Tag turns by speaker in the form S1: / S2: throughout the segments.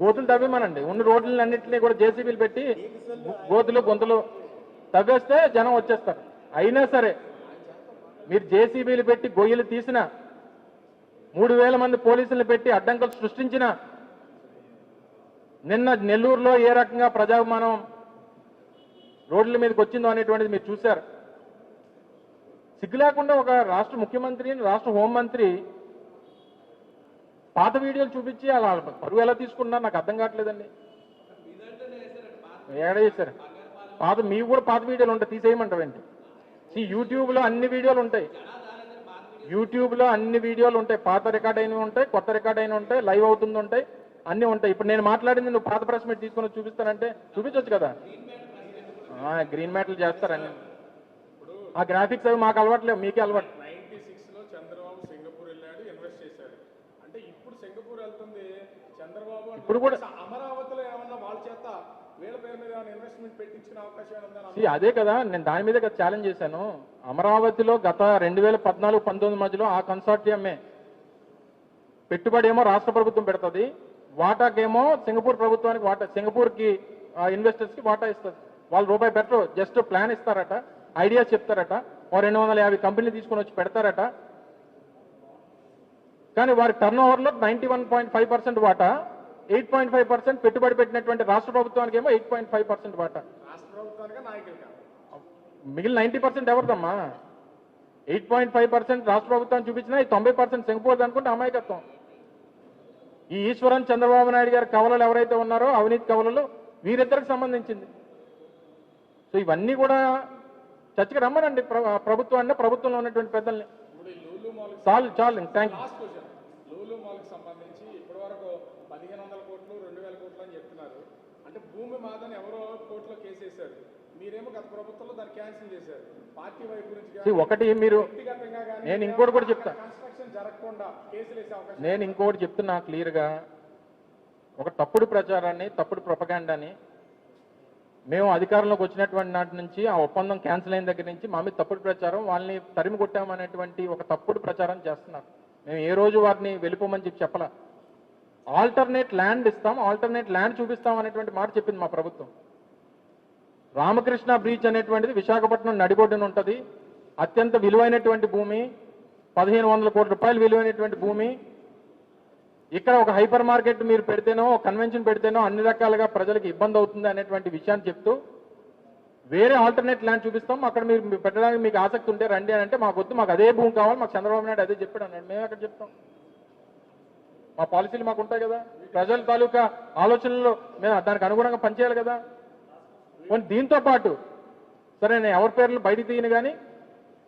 S1: గోతులు తవ్వమనండి. ఉన్న రోడ్లని అన్నింటినీ కూడా జేసీబీలు పెట్టి గోతులు గొంతులు తవ్వేస్తే జనం వచ్చేస్తారు. అయినా సరే మీరు జేసీబీలు పెట్టి గొయ్యలు తీసిన మూడు వేల మంది పోలీసులు పెట్టి అడ్డంకులు సృష్టించిన నిన్న నెల్లూరులో ఏ రకంగా ప్రజాభిమానం రోడ్ల మీదకి వచ్చిందో అనేటువంటిది మీరు చూశారు. సిగ్గు లేకుండా ఒక రాష్ట్ర ముఖ్యమంత్రి రాష్ట్ర హోంమంత్రి పాత వీడియోలు చూపించి అలా పరువు ఎలా తీసుకున్నా నాకు అర్థం కావట్లేదండి. ఎక్కడ చేశారు? పాత మీకు కూడా పాత వీడియోలు ఉంటాయి తీసేయమంటావేంటి? సి యూట్యూబ్లో అన్ని వీడియోలు ఉంటాయి. యూట్యూబ్లో అన్ని వీడియోలు ఉంటాయి. పాత రికార్డ్ అయినవి ఉంటాయి కొత్త రికార్డ్ అయినవి ఉంటాయి లైవ్ అవుతుంది ఉంటాయి అన్నీ ఉంటాయి. ఇప్పుడు నేను మాట్లాడింది నువ్వు పాత ప్రెస్ మీట్ తీసుకొని చూపిస్తానంటే చూపించవచ్చు కదా? గ్రీన్ మ్యాట్లు చేస్తారని. ఆ గ్రాఫిక్స్ అవి మాకు అలవాట్లేవు మీకే అలవాటు
S2: నైన్టీ సిక్స్లో చంద్రబాబు సింగపూర్ వెళ్ళాడు ఇన్వెస్ట్ చేశాడు అంటే ఇప్పుడు సింగపూర్ వెళ్తుంది. చంద్రబాబు అంటే
S1: ఇప్పుడు కూడా-
S2: అమరావతిలో ఏమన్నా వాళ్ళ చేత వీళ్ళ పేరు మీద ఏమైనా ఇన్వెస్ట్మెంట్ పెట్టించిన అవకాశం ఏమైనా ఉందా
S1: See, అదే కదా నేను దాని మీద ఛాలెంజ్ చేశాను. అమరావతిలో గత రెండు వేల పద్నాలుగు పంతొమ్మిది మధ్యలో ఆ కన్సార్టియమే పెట్టుబడి ఏమో రాష్ట్ర ప్రభుత్వం పెడుతుంది. వాటాకేమో సింగపూర్ ప్రభుత్వానికి వాటా సింగపూర్కి ఇన్వెస్టర్స్కి వాటా ఇస్తుంది. వాళ్ళు రూపాయి పెట్టరు జస్ట్ ప్లాన్ ఇస్తారట ఐడియాస్ చెప్తారట. ఓ రెండు వందల యాభై కంపెనీలు తీసుకొని వచ్చి పెడతారట. కానీ వారి టర్న్ ఓవర్లో ninety one point five percent వాటా ఎయిట్ పాయింట్ ఫైవ్ పర్సెంట్ పెట్టుబడి పెట్టినటువంటి రాష్ట్ర ప్రభుత్వానికి ఏమో ఎయిట్ పాయింట్ ఫైవ్ పర్సెంట్ వాటా. మిగిలిన నైన్టీ పర్సెంట్ ఎవరిదమ్మా? ఎయిట్ పాయింట్ ఫైవ్ పర్సెంట్ రాష్ట్ర ప్రభుత్వం చూపించినా ఈ తొంభై పర్సెంట్ సింగపూర్ అనుకుంటే అమాయకత్వం. ఈ ఈశ్వరన్ చంద్రబాబు నాయుడు గారి కవలలు ఎవరైతే ఉన్నారో అవినీతి కవలలు వీరిద్దరికి సంబంధించింది. సో ఇవన్నీ కూడా చర్చకి రమ్మనండి. ప్ర- ప్రభుత్వాన్ని ప్రభుత్వంలో ఉన్నటువంటి పెద్దల్ని. చాలు చాలు thank you
S2: last question Lulu మాల్కి సంబంధించి ఇప్పటి వరకు పదిహేను వందల కోట్లు రెండు వేల కోట్లు అని చెప్తున్నారు అంటే భూమి మాదని ఎవరో వేశారు మీరేమో గత ప్రభుత్వంలో దాన్ని క్యాన్సిల్ చేశారు. పార్టీ వైపు
S1: See, ఒకటి మీరు నేను ఇంకోటి కూడా చెప్తా.
S2: జరగకుండా కేసులు వేసే అవకాశం
S1: నేను ఇంకోటి చెప్తున్నా క్లియర్గా. ఒక తప్పుడు ప్రచారాన్ని తప్పుడు ప్రొపగాండాని మేము అధికారంలోకి వచ్చినటువంటి నాటి నుంచి ఆ ఒప్పందం క్యాన్సిల్ అయిన దగ్గర నుంచి మా మీద తప్పుడు ప్రచారం వాళ్ళని తరిమి కొట్టామనేటువంటి ఒక తప్పుడు ప్రచారం చేస్తున్నారు. మేము ఏ రోజు వారిని వెళ్ళిపోమని చెప్పి చెప్పలా. ఆల్టర్నేట్ ల్యాండ్ ఇస్తాం ఆల్టర్నేట్ ల్యాండ్ చూపిస్తాం అనేటువంటి మాట చెప్పింది మా ప్రభుత్వం. రామకృష్ణ బ్రీచ్ అనేటువంటిది విశాఖపట్నం నడిబొడ్డున ఉంటుంది. అత్యంత విలువైనటువంటి భూమి పదిహేను వందల కోట్ల రూపాయలు విలువైనటువంటి భూమి. ఇక్కడ ఒక హైపర్ మార్కెట్ మీరు పెడితేనో కన్వెన్షన్ పెడితేనో అన్ని రకాలుగా ప్రజలకు ఇబ్బంది అవుతుంది అనేటువంటి విషయాన్ని చెప్తూ వేరే ఆల్టర్నేట్ ల్యాండ్ చూపిస్తాం. అక్కడ మీరు పెట్టడానికి మీకు ఆసక్తి ఉంటే రండి అని అంటే మాకు వద్దు మాకు అదే భూమి కావాలి మాకు చంద్రబాబు నాయుడు అదే చెప్పాడు అన్నాడు. మేము అక్కడ చెప్తాం. మా పాలసీలు మాకు ఉంటాయి కదా. ప్రజల తాలూకా ఆలోచనలు మేము దానికి అనుగుణంగా పనిచేయాలి కదా. దీంతో పాటు సరే నేను ఎవరి పేర్లు బయట తీయను కానీ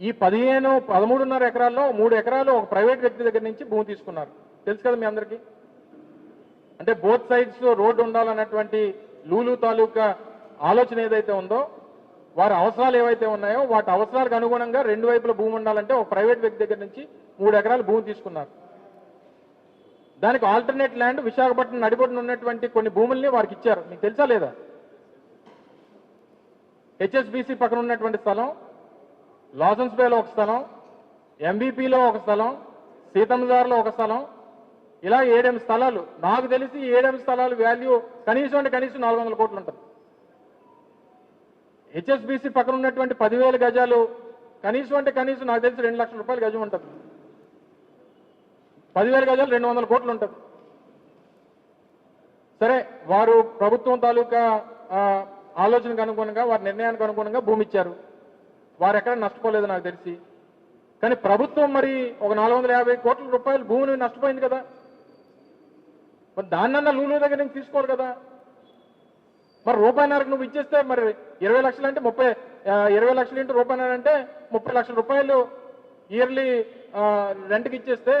S1: ఈ పదిహేను పదమూడున్నర ఎకరాల్లో మూడు ఎకరాలు ఒక ప్రైవేట్ వ్యక్తి దగ్గర నుంచి భూమి తీసుకున్నారు. తెలుసు కదా మీ అందరికీ? అంటే బోత్ సైడ్స్ రోడ్డు ఉండాలన్నటువంటి లూలు తాలూకా ఆలోచన ఏదైతే ఉందో వారి అవసరాలు ఏవైతే ఉన్నాయో వాటి అవసరాలకు అనుగుణంగా రెండు వైపుల భూమి ఉండాలంటే ఒక ప్రైవేట్ వ్యక్తి దగ్గర నుంచి మూడు ఎకరాలు భూమి తీసుకున్నారు. దానికి ఆల్టర్నేట్ ల్యాండ్ విశాఖపట్నం నడిబొడ్డున ఉన్నటువంటి కొన్ని భూముల్ని వారికి ఇచ్చారు. మీకు తెలుసా లేదా? హెచ్ఎస్బిసి పక్కన ఉన్నటువంటి స్థలం లాసన్స్ బేలో ఒక స్థలం ఎంబీపీలో ఒక స్థలం సీతంజార్లో ఒక స్థలం ఇలా ఏడెనిమిది స్థలాలు. నాకు తెలిసి ఏడెనిమిది స్థలాలు వాల్యూ కనీసం అంటే కనీసం నాలుగు వందల కోట్లు ఉంటుంది. హెచ్ఎస్బిసి పక్కన ఉన్నటువంటి పదివేల గజాలు కనీసం అంటే కనీసం నాకు తెలిసి రెండు లక్షల రూపాయలు గజం ఉంటుంది. పదివేల గజాలు రెండు వందల కోట్లు ఉంటుంది. సరే వారు ప్రభుత్వం తాలూకా ఆలోచనకు అనుగుణంగా వారి నిర్ణయానికి అనుగుణంగా భూమి ఇచ్చారు. వారు ఎక్కడ నష్టపోలేదు నాకు తెలిసి. కానీ ప్రభుత్వం మరి ఒక నాలుగు వందల యాభై కోట్ల రూపాయలు భూమిని నష్టపోయింది కదా. మరి దాన్నన్నా లూలు దగ్గర నుంచి తీసుకోవాలి కదా. మరి రూపాయిన్నరకు నువ్వు ఇచ్చేస్తే మరి ఇరవై లక్షలు అంటే ముప్పై ఇరవై లక్షలు ఇంటూ రూపాయిన్నర అంటే ముప్పై లక్షల రూపాయలు ఇయర్లీ రెంట్కి ఇచ్చేస్తే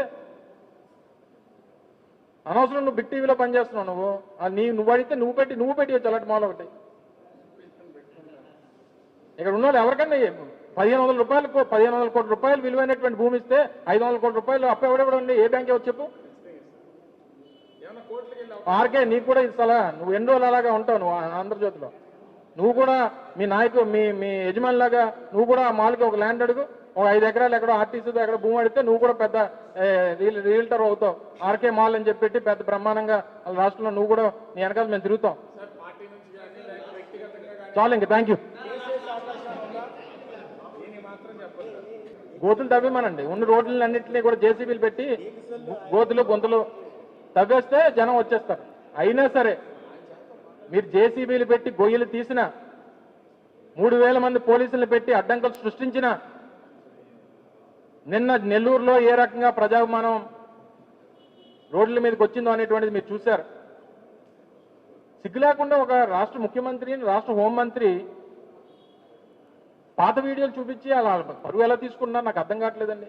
S1: అనవసరం నువ్వు బిగ్ టీవీలో పనిచేస్తున్నావు నువ్వు. నీ నువ్వు అడిగితే నువ్వు పెట్టి నువ్వు పెట్టి అలాంటి మాలో ఒకటి. ఇక్కడ ఉన్న వాళ్ళు ఎవరికన్నా. పదిహేను వందల రూపాయలు పదిహేను వందల కోట్ల రూపాయలు విలువైనటువంటి భూమి ఇస్తే ఐదు వందల కోట్ల రూపాయలు అప్పు ఎవడెవడండి ఏ బ్యాంక్ వచ్చి చెప్పు? ఆర్కే నీకు కూడా ఇస్తాలా నువ్వు ఎన్ని రోజులు అలాగా ఉంటావు? నువ్వు ఆంధ్రజ్యోతిలో నువ్వు కూడా మీ నాయకు మీ మీ యజమానిలాగా నువ్వు కూడా ఆ మాల్కి ఒక ల్యాండ్ అడుగు. ఒక ఐదు ఎకరాలు ఎక్కడో ఆర్టీసీతో ఎక్కడ భూమి అడిగితే నువ్వు కూడా పెద్ద రియల్టర్ అవుతావు. ఆర్కే మాల్ అని చెప్పి పెద్ద బ్రహ్మాండంగా వాళ్ళ రాష్ట్రంలో నువ్వు కూడా నీ వెనకాల మేము తిరుగుతాం. చాలు ఇంక థ్యాంక్ యూ
S2: కేసీఎస్ అవకాశం ఉందా దీన్ని మాత్రం చెప్పండి సార్
S1: గోతులు తవ్వమనండి. ఉన్న రోడ్లన్నింటినీ కూడా జేసీబీలు పెట్టి గోతులు గొంతులు తవ్వేస్తే జనం వచ్చేస్తారు. అయినా సరే మీరు జేసీబీలు పెట్టి గొయ్యలు తీసిన మూడు వేల మంది పోలీసులు పెట్టి అడ్డంకులు సృష్టించిన నిన్న నెల్లూరులో ఏ రకంగా ప్రజాభిమానం రోడ్ల మీదకి వచ్చిందో అనేటువంటిది మీరు చూశారు. సిగ్గు లేకుండా ఒక రాష్ట్ర ముఖ్యమంత్రి రాష్ట్ర హోంమంత్రి పాత వీడియోలు చూపించి అలా పరువు ఎలా తీసుకున్నా నాకు అర్థం కావట్లేదండి.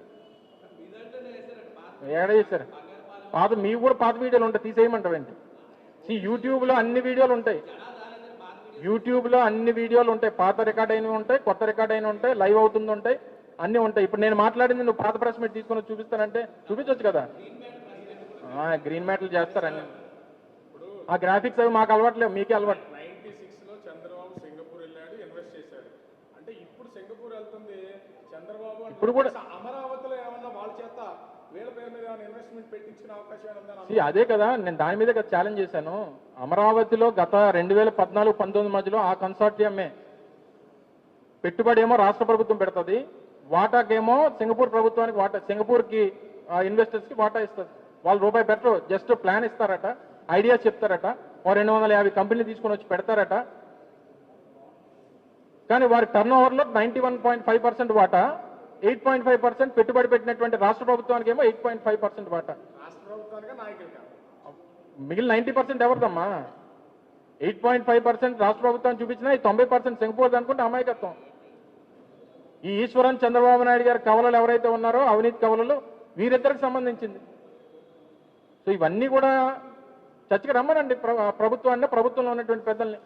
S1: ఏడ చేశారు? పాత మీకు కూడా పాత వీడియోలు ఉంటాయి తీసేయమంటావేంటి? ఈ యూట్యూబ్లో అన్ని వీడియోలు ఉంటాయి. యూట్యూబ్లో అన్ని వీడియోలు ఉంటాయి. పాత రికార్డ్ అయినవి ఉంటాయి కొత్త రికార్డ్ అయినవి ఉంటాయి లైవ్ అవుతుంది ఉంటాయి అన్నీ ఉంటాయి. ఇప్పుడు నేను మాట్లాడింది నువ్వు పాత ప్రెస్ మీట్ తీసుకుని చూపిస్తానంటే చూపించవచ్చు కదా? గ్రీన్ మ్యాట్లు చేస్తారని. ఆ గ్రాఫిక్స్ అవి మాకు అలవాట్లేవు మీకే అలవాటు
S2: నైన్టీ సిక్స్లో చంద్రబాబు సింగపూర్ వెళ్ళాడు ఇన్వెస్ట్ చేశాడు అంటే ఇప్పుడు సింగపూర్ వెళ్తుంది. చంద్రబాబు
S1: ఇప్పుడు కూడా-
S2: అమరావతిలో ఏమన్నా వాళ్ళ చేత వీళ్ళ పేరు మీద ఏమైనా ఇన్వెస్ట్మెంట్ పెట్టించిన అవకాశం ఏమైనా ఉందా?
S1: See, అదే కదా నేను దాని మీద ఛాలెంజ్ చేశాను. అమరావతిలో గత రెండు వేల పద్నాలుగు పంతొమ్మిది మధ్యలో ఆ కన్సార్టియమే పెట్టుబడి ఏమో రాష్ట్ర ప్రభుత్వం పెడుతుంది వాటాకేమో సింగపూర్ ప్రభుత్వానికి వాటా సింగపూర్కి ఇన్వెస్టర్స్కి వాటా ఇస్తుంది. వాళ్ళు రూపాయి పెట్టరు జస్ట్ ప్లాన్ ఇస్తారట ఐడియాస్ చెప్తారట ఓ రెండు వందల యాభై కంపెనీలు తీసుకొని వచ్చి పెడతారట. కానీ వారి టర్న్ ఓవర్లో ninety one point five percent వాటా. ఎయిట్ పాయింట్ ఫైవ్ పర్సెంట్ పెట్టుబడి పెట్టినటువంటి రాష్ట్ర ప్రభుత్వానికి ఏమో ఎయిట్ పాయింట్ ఫైవ్ పర్సెంట్ వాటా మిగిలిన నైంటీ పర్సెంట్ ఎవరిదమ్మా? ఎయిట్ పాయింట్ ఫైవ్ పర్సెంట్ రాష్ట్ర ప్రభుత్వం చూపించినా ఈ తొంభై పర్సెంట్ సింగపూర్ అనుకుంటే అమాయకత్వం. ఈ ఈశ్వరన్ చంద్రబాబు నాయుడు గారి కవలలు ఎవరైతే ఉన్నారో అవినీతి కవలలు వీరిద్దరికి సంబంధించింది. సో ఇవన్నీ కూడా చర్చకి రమ్మనండి. ప్ర- ప్రభుత్వాన్ని ప్రభుత్వంలో ఉన్నటువంటి పెద్దల్ని.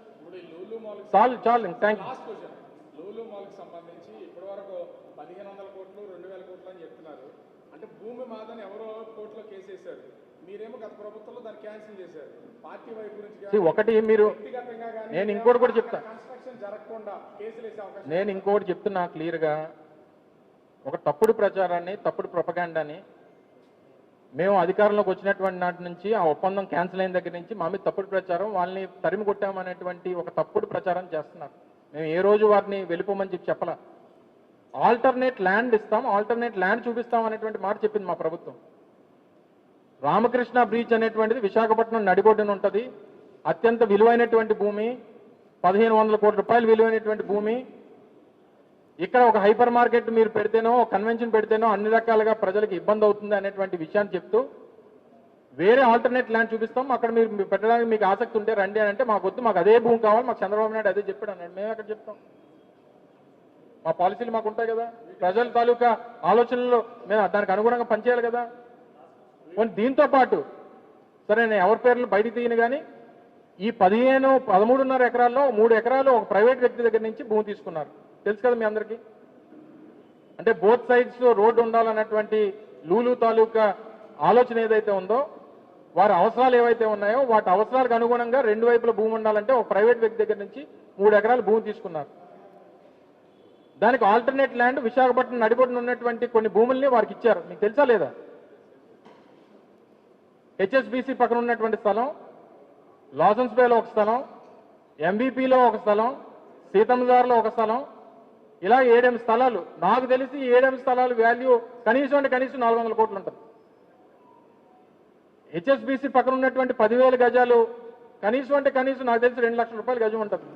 S1: చాలు చాలు thank you
S2: last question Lulu మాల్కి సంబంధించి ఇప్పటి వరకు పదిహేను వందల కోట్లు రెండు వేల కోట్లు అని చెప్తున్నారు అంటే భూమి మాదని ఎవరో కోర్టులో కేసు వేశారు మీరేమో గత ప్రభుత్వంలో దాన్ని క్యాన్సిల్ చేశారు. పార్టీ వైపు నుంచి
S1: See,
S2: కానీ
S1: ఒకటి మీరు నేను ఇంకోటి కూడా చెప్తా.
S2: కన్స్ట్రక్షన్ జరగకుండా కేసులు వేసే అవకాశం
S1: నేను ఇంకోటి చెప్తున్నా క్లియర్గా. ఒక తప్పుడు ప్రచారాన్ని తప్పుడు ప్రొపగాండాని మేము అధికారంలోకి వచ్చినటువంటి నాటి నుంచి ఆ ఒప్పందం క్యాన్సిల్ అయిన దగ్గర నుంచి మా మీద తప్పుడు ప్రచారం వాళ్ళని తరిమి కొట్టామనేటువంటి ఒక తప్పుడు ప్రచారం చేస్తున్నారు. మేము ఏ రోజు వారిని వెళ్ళిపోమని చెప్పి చెప్పలా. ఆల్టర్నేట్ ల్యాండ్ ఇస్తాం ఆల్టర్నేట్ ల్యాండ్ చూపిస్తాం అనేటువంటి మాట చెప్పింది మా ప్రభుత్వం. రామకృష్ణ బ్రీచ్ అనేటువంటిది విశాఖపట్నం నడిబొడ్డున ఉంటుంది. అత్యంత విలువైనటువంటి భూమి పదిహేను వందల కోట్ల రూపాయలు విలువైనటువంటి భూమి. ఇక్కడ ఒక హైపర్ మార్కెట్ మీరు పెడితేనో కన్వెన్షన్ పెడితేనో అన్ని రకాలుగా ప్రజలకు ఇబ్బంది అవుతుంది అనేటువంటి విషయాన్ని చెప్తూ వేరే ఆల్టర్నేట్ ల్యాండ్ చూపిస్తాం. అక్కడ మీరు పెట్టడానికి మీకు ఆసక్తి ఉంటే రండి అని అంటే మాకు వద్దు మాకు అదే భూమి కావాలి మాకు చంద్రబాబు నాయుడు అదే చెప్పాడు అన్నాడు. మేము ఎక్కడ చెప్తాం. మా పాలసీలు మాకు ఉంటాయి కదా. ప్రజల తాలూకా ఆలోచనలు మేము దానికి అనుగుణంగా పనిచేయాలి కదా. దీంతో పాటు సరే నేను ఎవరి పేర్లు బయటికి తీయను కానీ ఈ పదిహేను పదమూడున్నర ఎకరాల్లో మూడు ఎకరాలు ఒక ప్రైవేట్ వ్యక్తి దగ్గర నుంచి భూమి తీసుకున్నారు. తెలుసు కదా మీ అందరికీ? అంటే బోత్ సైడ్స్ రోడ్డు ఉండాలన్నటువంటి లూలు తాలూకా ఆలోచన ఏదైతే ఉందో వారి అవసరాలు ఏవైతే ఉన్నాయో వాటి అవసరాలకు అనుగుణంగా రెండు వైపుల భూమి ఉండాలంటే ఒక ప్రైవేట్ వ్యక్తి దగ్గర నుంచి మూడు ఎకరాలు భూమి తీసుకున్నారు. దానికి ఆల్టర్నేట్ ల్యాండ్ విశాఖపట్నం నడిబొడ్డున ఉన్నటువంటి కొన్ని భూముల్ని వారికి ఇచ్చారు. మీకు తెలుసా లేదా? హెచ్ఎస్బిసి పక్కన ఉన్నటువంటి స్థలం లాసన్స్ బేలో ఒక స్థలం ఎంబీపీలో ఒక స్థలం సీతంజార్లో ఒక స్థలం ఇలా ఏడెనిమిది స్థలాలు. నాకు తెలిసి ఈ ఏడెనిమిది స్థలాలు వాల్యూ కనీసం అంటే కనీసం నాలుగు వందల కోట్లు ఉంటుంది. హెచ్ఎస్బిసి పక్కన ఉన్నటువంటి పదివేల గజాలు కనీసం అంటే కనీసం నాకు తెలిసి రెండు లక్షల రూపాయలు గజం ఉంటుంది.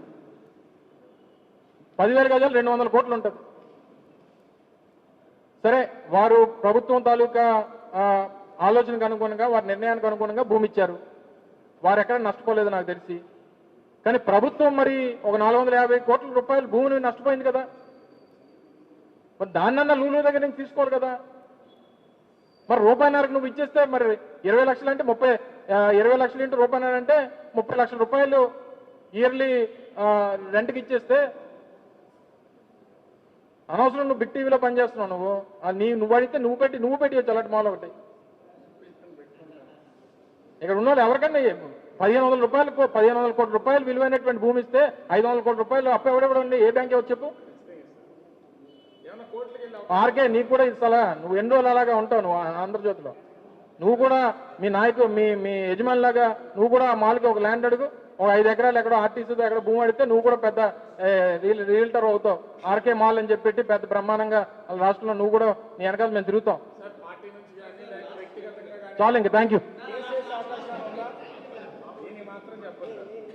S1: పదివేల గజాలు రెండు వందల కోట్లు ఉంటుంది. సరే వారు ప్రభుత్వం తాలూకా ఆలోచనకు అనుగుణంగా వారి నిర్ణయానికి అనుగుణంగా భూమి ఇచ్చారు. వారు ఎక్కడ నష్టపోలేదు నాకు తెలిసి. కానీ ప్రభుత్వం మరి ఒక నాలుగు వందల యాభై కోట్ల రూపాయలు భూమిని నష్టపోయింది కదా. మరి దాన్నన్నా లూలు దగ్గర నుంచి తీసుకోవాలి కదా. మరి రూపాయిన్నరకు నువ్వు ఇచ్చేస్తే మరి ఇరవై లక్షలు అంటే ముప్పై ఇరవై లక్షలు ఇంటూ రూపాయిన్నర అంటే ముప్పై లక్షల రూపాయలు ఇయర్లీ రెంట్కి ఇచ్చేస్తే అనవసరం నువ్వు బిగ్ టీవీలో పనిచేస్తున్నావు నువ్వు. నీ నువ్వు అడిగితే నువ్వు పెట్టి నువ్వు పెట్టి వచ్చి అలాంటి మాలో ఒకటి. ఇక్కడ ఉన్న వాళ్ళు ఎవరికన్నా పదిహేను వందల రూపాయలు పదిహేను వందల కోట్ల రూపాయలు విలువైనటువంటి భూమి ఇస్తే ఐదు వందల కోట్ల రూపాయలు అప్పు ఎవడెవడండి ఏ బ్యాంక్ ఎవరు చెప్పు? ఆర్కే నీకు కూడా ఇస్తాలా నువ్వు ఎన్ని రోజులు అలాగా ఉంటావు? నువ్వు ఆంధ్రజ్యోతిలో. నువ్వు కూడా మీ నాయకు మీ మీ యజమాని లాగా నువ్వు కూడా ఆ మాల్కి ఒక ల్యాండ్ అడుగు. ఒక ఐదు ఎకరాలు ఎక్కడో ఆర్టీసీ ఎక్కడ భూమి అడిగితే నువ్వు కూడా పెద్ద రియల్టర్ అవుతావు. ఆర్కే మాల్ అని చెప్పి పెద్ద బ్రహ్మాండంగా రాష్ట్రంలో నువ్వు కూడా నీ వెనకాల మేము తిరుగుతాం. చాలు ఇంక థ్యాంక్ యూ